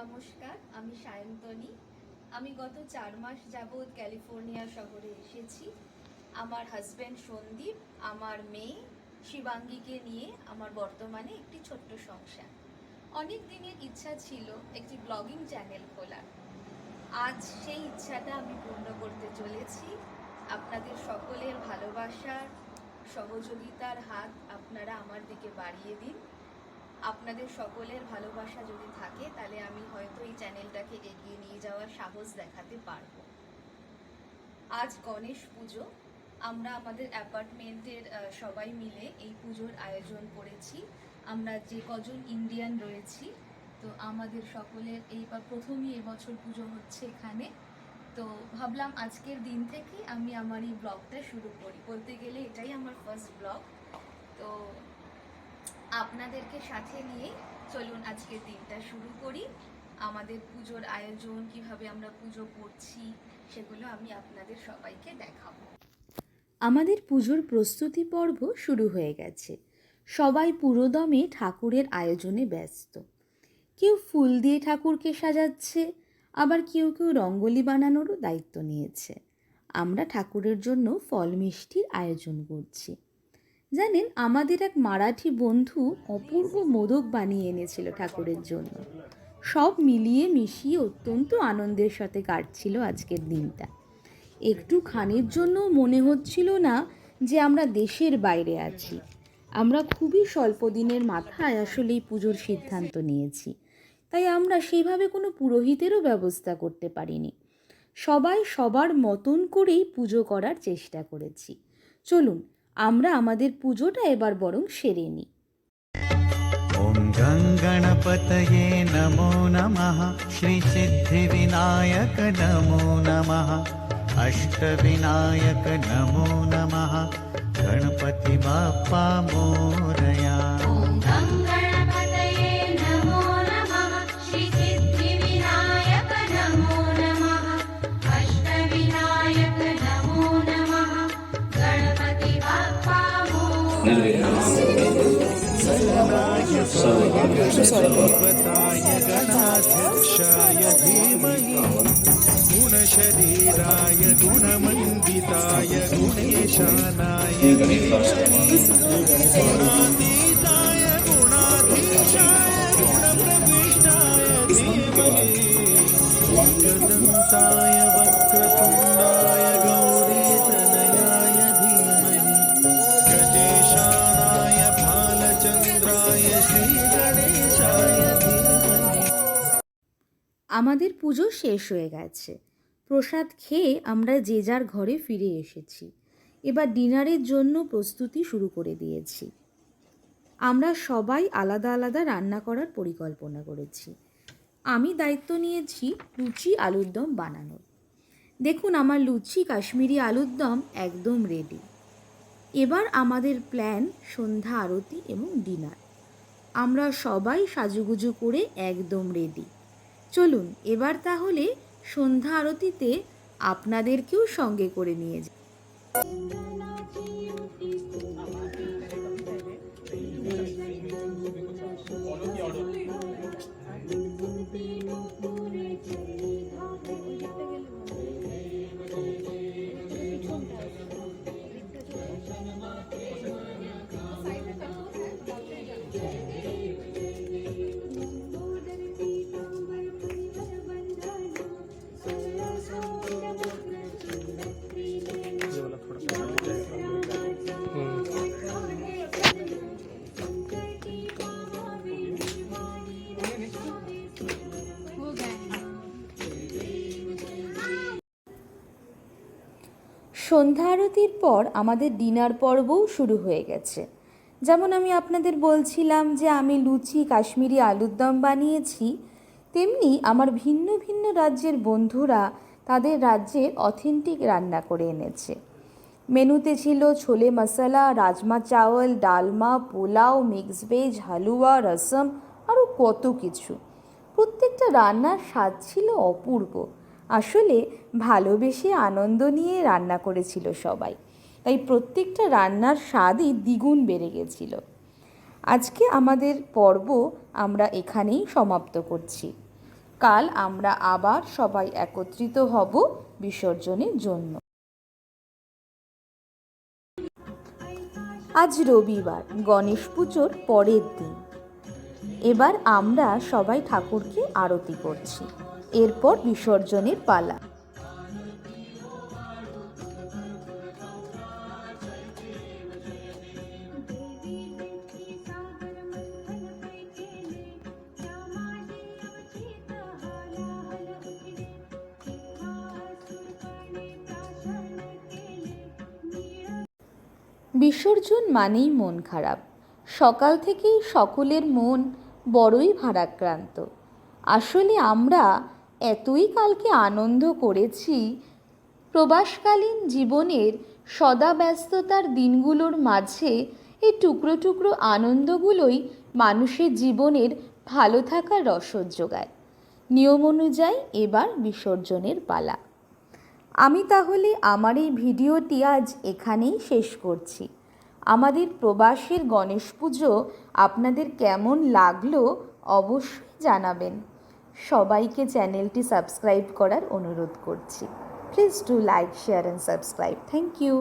নমস্কার, আমি সায়ন্তনী। আমি গত চার মাস যাবৎ ক্যালিফোর্নিয়া শহরে এসেছি। আমার হাজব্যান্ড সন্দীপ, আমার মেয়ে শিবাঙ্গীকে নিয়ে আমার বর্তমানে একটি ছোট্ট সংসার। অনেক দিনের ইচ্ছা ছিল একটি ব্লগিং চ্যানেল খোলার। আজ সেই ইচ্ছাটা আমি পূর্ণ করতে চলেছি। আপনাদের সকলের ভালোবাসার সহযোগিতার হাত আপনারা আমার দিকে বাড়িয়ে দিন। আপনাদের সকলের ভালোবাসা যদি থাকে, তাহলে আমি হয়তো এই চ্যানেলটাকে এগিয়ে নিয়ে যাওয়ার সাহস দেখাতে পারব। আজ গণেশ পুজো। আমরা আমাদের অ্যাপার্টমেন্টের সবাই মিলে এই পুজোর আয়োজন করেছি। আমরা যে কজন ইন্ডিয়ান রয়েছি, তো আমাদের সকলের এই বা প্রথমই এবছর পুজো হচ্ছে এখানে। তো ভাবলাম আজকের দিন থেকে আমি আমার এই ব্লগটা শুরু করি। বলতে গেলে এটাই আমার ফার্স্ট ব্লগ তো আপনাদেরকে সাথে নিয়ে চলুন আজকের দিনটা শুরু করি। আমাদের পুজোর আয়োজন, কীভাবে আমরা পুজো করছি, সেগুলো আমি আপনাদের সবাইকে দেখাবো। আমাদের পুজোর প্রস্তুতি পর্ব শুরু হয়ে গেছে। সবাই পুরোদমে ঠাকুরের আয়োজনে ব্যস্ত। কেউ ফুল দিয়ে ঠাকুরকে সাজাচ্ছে, আবার কেউ কেউ রঙ্গোলি বানানোরও দায়িত্ব নিয়েছে। আমরা ঠাকুরের জন্য ফল মিষ্টির আয়োজন করছি। জানেন, আমাদের এক মারাঠি বন্ধু অপূর্ব মোদক বানিয়ে এনেছিল ঠাকুরের জন্য। সব মিলিয়ে মিশিয়ে অত্যন্ত আনন্দের সাথে কাটছিল আজকের দিনটা। একটু খানির জন্য মনে হচ্ছিল না যে আমরা দেশের বাইরে আছি। আমরা খুবই স্বল্প দিনের মাথায় আসলে এই পুজোর সিদ্ধান্ত নিয়েছি। তাই আমরা সেইভাবে কোনো পুরোহিতেরও ব্যবস্থা করতে পারিনি। সবাই সবার মতন করেই পুজো করার চেষ্টা করেছি। চলুন আমরা আমাদের পুজোটা এবার বরং সেরে নিই। ওম গঙ্গণপতয়ে নমো নমঃ। শ্রী নমো নমঃ। অষ্ট নমো গণপতি गणाध्यक्षाय धीमहि गुणशरीराय गुणमण्डिताय गुणेशानाय गुणातीताय गुणाधीशाय गुणप्रविष्टाय धीमहि एकदन्ताय আমাদের পুজো শেষ হয়ে গেছে। প্রসাদ খেয়ে আমরা যে যার ঘরে ফিরে এসেছি। এবার ডিনারের জন্য প্রস্তুতি শুরু করে দিয়েছি। আমরা সবাই আলাদা আলাদা রান্না করার পরিকল্পনা করেছি। আমি দায়িত্ব নিয়েছি লুচি, আলুর দম বানানোর। দেখুন, আমার লুচি, কাশ্মীরি আলুর দম একদম রেডি এবার আমাদের প্ল্যান সন্ধ্যা আরতি এবং ডিনার আমরা সবাই সাজুগুজু করে একদম রেডি চলুন এবার তাহলে সন্ধ্যা আরতিতে আপনাদেরকেও সঙ্গে করে নিয়ে যাই। সন্ধ্যা আরতির পর আমাদের ডিনার পর্বও শুরু হয়ে গেছে। যেমন আমি আপনাদের বলছিলাম যে আমি লুচি, কাশ্মীরি আলুর দম বানিয়েছি, তেমনি আমার ভিন্ন ভিন্ন রাজ্যের বন্ধুরা তাদের রাজ্যের অথেন্টিক রান্না করে এনেছে। মেনুতে ছিল ছোলে মশলা, রাজমা চাওয়াল ডালমা, পোলাও, মিক্স ভেজ, হালুয়া, রসম, আরও কত কিছু। প্রত্যেকটা রান্নার স্বাদ ছিল অপূর্ব। আসলে ভালোবেসে আনন্দ নিয়ে রান্না করেছিল সবাই। তাই প্রত্যেকটা রান্নার স্বাদই দ্বিগুণ বেড়ে গেছিল। আজকে আমাদের পর্ব আমরা এখানেই সমাপ্ত করছি। কাল আমরা আবার সবাই একত্রিত হব বিসর্জনের জন্য। আজ রবিবার, গণেশ পুজোর পরের দিন। এবার আমরা সবাই ঠাকুরকে আরতি করছি। এরপর বিসর্জনের পালা। বিসর্জন মানেই মন খারাপ। সকাল থেকেই সকলের মন বড়ই ভারাক্রান্ত। আসলে আমরা এতই কালকে আনন্দ করেছি। প্রবাসকালীন জীবনের সদা ব্যস্ততার দিনগুলোর মাঝে এই টুকরো টুকরো আনন্দগুলোই মানুষের জীবনের ভালো থাকার রসদ যোগায়। নিয়ম অনুযায়ী এবার বিসর্জনের পালা। আমি তাহলে আমার এই ভিডিওটি আজ এখানেই শেষ করছি। আমাদের প্রবাসের গণেশ পুজো আপনাদের কেমন লাগল অবশ্যই জানাবেন। সবাইকে চ্যানেলটি সাবস্ক্রাইব করার অনুরোধ করছি। Please do like share and subscribe thank you